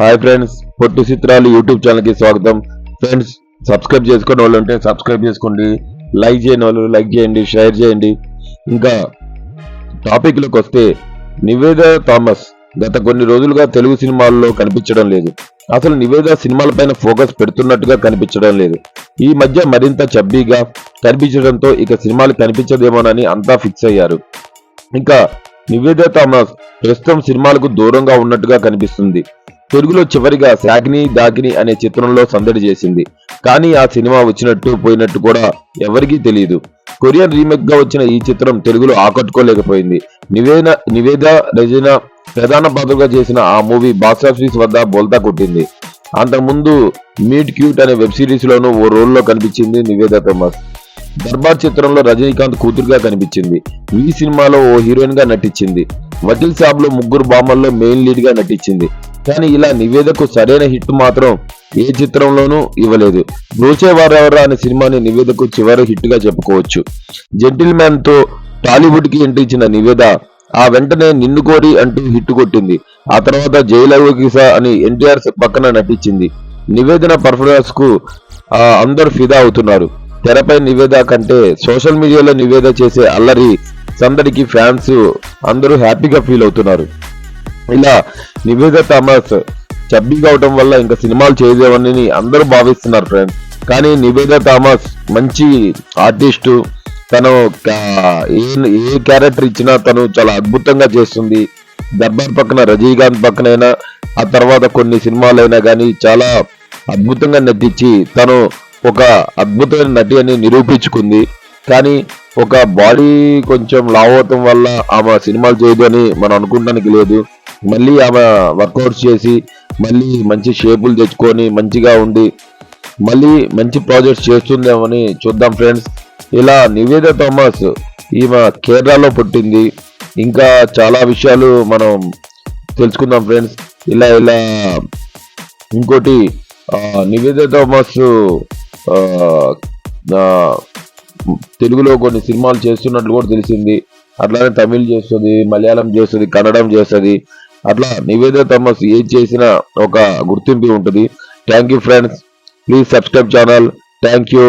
Hi friends పొట్టి చిత్రాలు YouTube ఛానల్కి స్వాగతం. ఫ్రెండ్స్ సబ్స్క్రైబ్ చేసుకునే వాళ్ళు ఉంటే సబ్స్క్రైబ్ చేసుకోండి. లైక్ చేయని వాళ్ళు లైక్ చేయండి షేర్ చేయండి. ఇంకా టాపిక్లోకి వస్తే నివేద థామస్ గత కొన్ని రోజులుగా తెలుగు సినిమాల్లో కనిపించడం లేదు. అసలు నివేద సినిమాలపైన ఫోకస్ పెడుతున్నట్టుగా కనిపించడం లేదు. ఈ మధ్య మరింత చబ్బీగా కనిపించడంతో ఇక సినిమాలు కనిపించదేమోనని అంతా ఫిక్స్ అయ్యారు. ఇంకా నివేద థామస్ ప్రస్తుతం సినిమాలకు దూరంగా ఉన్నట్టుగా కనిపిస్తుంది. తెలుగులో చివరిగా శాకిని దాకిని అనే చిత్రంలో సందడి చేసింది. కానీ ఆ సినిమా వచ్చినట్టు పోయినట్టు కూడా ఎవరికీ తెలియదు కొరియన్ రీమేక్గా వచ్చిన ఈ చిత్రం తెలుగులో ఆకట్టుకోలేకపోయింది. నివేద నివేద రజన ప్రధాన పాత్రగా చేసిన ఆ మూవీ బాక్సాఫీస్ వద్ద బోల్తా కొట్టింది. అంతకుముందు మీట్ క్యూట్ అనే వెబ్ సిరీస్ లోనూ ఓ రోల్లో కనిపించింది నివేద థమస్. దర్బార్ చిత్రంలో రజనీకాంత్ కూతురుగా కనిపించింది. ఈ సినిమాలో ఓ హీరోయిన్గా నటించింది. వకీల్ సాబ్లో ముగ్గురు బామ్మల్లో మెయిన్ లీడ్గా నటించింది. కానీ ఇలా నివేదకు సరైన హిట్ మాత్రం ఏ చిత్రంలోనూ ఇవ్వలేదు. బ్రూచే వారెవరా అనే సినిమాని నివేదకు చివరి హిట్గా చెప్పుకోవచ్చు. జెంటిల్ మ్యాన్తో టాలీవుడ్కి ఎంట్రీ ఇచ్చిన నివేద ఆ వెంటనే నిన్ను కోరి అంటూ హిట్ కొట్టింది. ఆ తర్వాత జైలవకిసా అని ఎన్టీఆర్ పక్కన నటించింది. నివేదన పర్ఫార్మెన్స్కు అందరు అందరూ ఫిదా అవుతున్నారు. తెరపై నివేద కంటే సోషల్ మీడియాలో నివేద చేసే అల్లరి సందడికి ఫ్యాన్స్ అందరూ హ్యాపీగా ఫీల్ అవుతున్నారు. ఇలా నివేద థామస్ చబ్బీ అవటం వల్ల ఇంకా సినిమాలు చేయలేవని అందరూ భావిస్తున్నారు ఫ్రెండ్స్ కానీ నివేద థామస్ మంచి ఆర్టిస్టు తను ఏ ఏ క్యారెక్టర్ ఇచ్చినా తను చాలా అద్భుతంగా చేస్తుంది. దర్బార్ పక్కన రజనీకాంత్ పక్కనైనా ఆ తర్వాత కొన్ని సినిమాలైనా కానీ చాలా అద్భుతంగా నటించి తను ఒక అద్భుతమైన నటి అని నిరూపించుకుంది. కానీ ఒక బాడీ కొంచెం లావ్ అవటం వల్ల ఆమె సినిమాలు చేయదు అని మనం అనుకోవడానికి లేదు. మళ్ళీ ఆమె వర్కౌట్స్ చేసి మళ్ళీ మంచి షేపులు తెచ్చుకొని మంచిగా ఉండి మళ్ళీ మంచి ప్రాజెక్ట్స్ చేస్తుందేమని చూద్దాం ఫ్రెండ్స్ ఇలా నివేద థామస్ ఈమె కేరళలో పుట్టింది. ఇంకా చాలా విషయాలు మనం తెలుసుకుందాం ఫ్రెండ్స్ ఇలా ఇలా ఇంకోటి నివేద థామస్ తెలుగులో కొన్ని సినిమాలు చేస్తున్నట్లు కూడా తెలిసింది. అట్లానే తమిళ్ చేస్తుంది మలయాళం చేస్తుంది కన్నడం చేస్తుంది. అట్లా నివేద తమస్ ఏది చేసినా ఒక గుర్తింపు ఉంటుంది. Thank you friends please subscribe channel thank you